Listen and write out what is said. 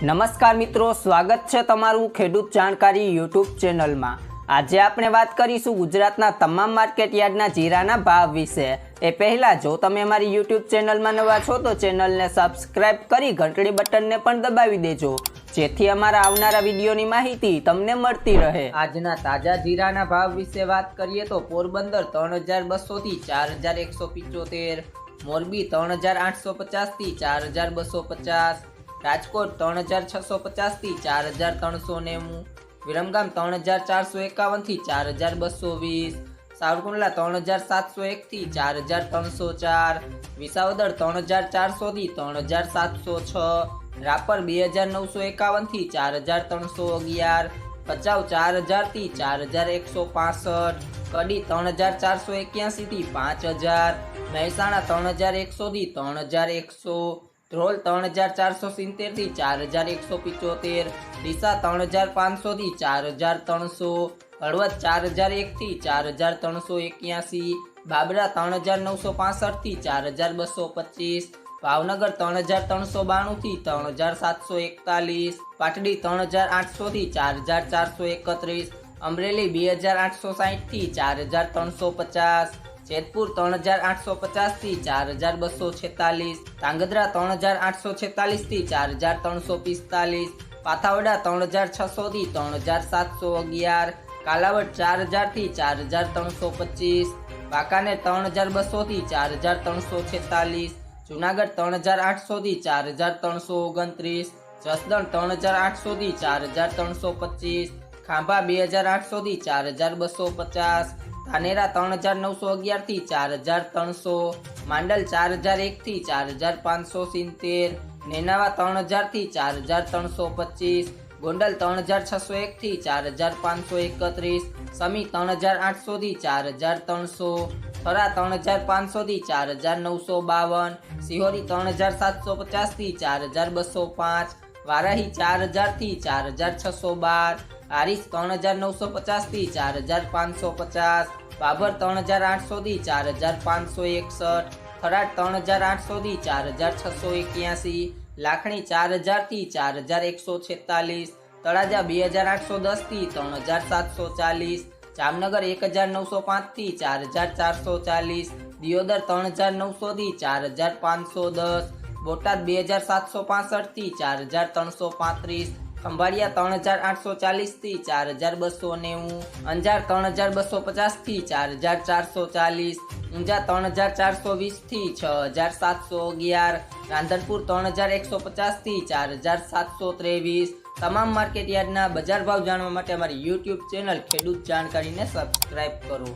નમસ્કાર મિત્રો, સ્વાગત છે તમારું ખેડૂત જાણકારી યુટ્યુબ ચેનલમાં. આજે આપણે વાત કરીશું ગુજરાતના તમામ માર્કેટ યાર્ડના જીરાના ભાવ વિશે. એ પહેલાં, જો તમે અમારી યુટ્યુબ ચેનલમાં નવા છો, તો ચેનલને સબસ્ક્રાઇબ કરી ઘંટડી બટનને પણ દબાવી દેજો, જેથી અમારા આવનારા વિડીયોની માહિતી તમને મળતી રહે. આજના તાજા જીરાના ભાવ વિશે વાત કરીએ તો પોરબંદર ત્રણ હજાર બસોથી ચાર હજાર એકસો પિચોતેર, મોરબી ત્રણ હજાર આઠસો પચાસથી ચાર હજાર બસો પચાસ રાજકોટ ત્રણ હજાર છસો પચાસથી ચાર હજાર ત્રણસો નેવું. વિરમગામ ત્રણ હજાર ચારસો એકાવનથી ચાર હજાર બસો વીસ. સાવરકુંડલા ત્રણ હજાર સાતસો એકથી ચાર હજાર ત્રણસો ચાર. વિસાવદર ત્રણ હજાર ચારસોથી ત્રણ હજાર સાતસો છ. રાપર બે હજાર નવસો એકાવનથી ચાર હજાર ત્રણસો અગિયાર. ભચાઉ ચાર હજારથી ચાર હજાર એકસો પાસઠ. કડી ત્રણ હજાર ચારસો એક્યાસીથી પાંચ હજાર. મહેસાણા ત્રણ હજાર એકસોથી ત્રણ હજાર એકસો. ધ્રોલ ત્રણ હજાર ચારસો સિત્તેરથી ચાર હજાર એકસો પિચોતેર, ડીસા ત્રણ હજાર પાંચસોથી ચાર હજાર ત્રણસો, હળવદ ચાર હજાર એકથી ચાર હજાર ત્રણસો એક્યાસી, બાબરા ત્રણ હજાર નવસો પાસઠથી ચાર હજાર બસો પચીસ, ભાવનગર ત્રણ હજાર ત્રણસો બાણુંથી ત્રણ હજાર સાતસો એકતાલીસ, પાટડી ત્રણ હજાર આઠસોથી ચાર હજાર ચારસો એકત્રીસ, અમરેલી બે હજાર આઠસો સાહીઠથી ચાર હજાર ત્રણસો પચાસ જેતપુર ત્રણ હજાર આઠસો પચાસથી ચાર હજાર બસો છેતાલીસ, ધાંગધ્રા ત્રણ હજાર આઠસો છેતાલીસથી ચાર હજાર ત્રણસો પિસ્તાલીસ, પાથાવડા ત્રણ હજાર છસોથી ત્રણ હજાર સાતસો અગિયાર, કાલાવડ ચાર હજારથી ચાર હજાર ત્રણસો પચીસ, વાંકાનેર ત્રણ હજાર બસોથી ચાર હજાર ત્રણસો છેતાલીસ, જુનાગઢ ત્રણ હજાર આઠસોથી ચાર હજાર ત્રણસો ઓગણત્રીસ, જસદણ ત્રણ હજાર આઠસોથી ચાર હજાર ત્રણસો પચીસ, ખાંભા બે હજાર આઠસોથી ચાર હજાર બસો પચાસ ધાનેરા ત્રણ હજાર નવસો અગિયારથી ચાર હજાર ત્રણસો, માંડલ ચાર હજાર એકથી ચાર હજાર પાંચસો સિત્તેર, નેનાવા ત્રણ હજારથી ચાર હજાર ત્રણસો પચીસ, ગોંડલ ત્રણ હજાર છસો એકથી ચાર હજાર પાંચસો એકત્રીસ, સમી ત્રણ હજાર આઠસોથી ચાર હજાર ત્રણસો, થરા ત્રણ હજાર પાંચસોથી ચાર હજાર નવસો બાવન, સિહોરી ત્રણ હજાર સાતસો પચાસથી ચાર હજાર બસો પાંચ વારાહી ચાર હજારથી ચાર હજાર છસો બાર આરીસ ત્રણ હજાર નવસો પચાસથી ચાર હજાર પાંચસો પચાસ, બાબર ત્રણ હજાર આઠસોથી ચાર હજાર પાંચસો એકસઠ, થરાદ ત્રણ હજાર આઠસોથી ચાર હજાર છસો એક્યાસી, લાખણી ચાર હજારથી ચાર હજાર એકસો છેતાલીસ, તળાજા બે હજાર આઠસો દસથી ત્રણ હજાર સાતસો ચાલીસ, જામનગર એક હજાર નવસો પાંચથી ચાર હજાર ચારસો ચાલીસ, દિયોદર ત્રણ હજાર નવસોથી ચાર હજાર પાંચસો દસ બોટાદ બે હજાર સાતસો પાસઠથી ચાર હજાર ત્રણસો પાંત્રીસ, ખંભાળિયા ત્રણ હજાર આઠસો ચાલીસથી ચાર હજાર બસો નેવું, અંજાર ત્રણ હજાર બસો પચાસથી ચાર હજાર ચારસો ચાલીસ, ઊંઝા ત્રણ હજાર ચારસો વીસથી છ હજાર સાતસો અગિયાર રાંધનપુર ત્રણ હજાર એકસો પચાસથી ચાર હજાર સાતસો ત્રેવીસ. તમામ માર્કેટ યાર્ડના બજાર ભાવ જાણવા માટે અમારી યુટ્યુબ ચેનલ ખેડૂત જાણકારીને સબસ્ક્રાઇબ કરો.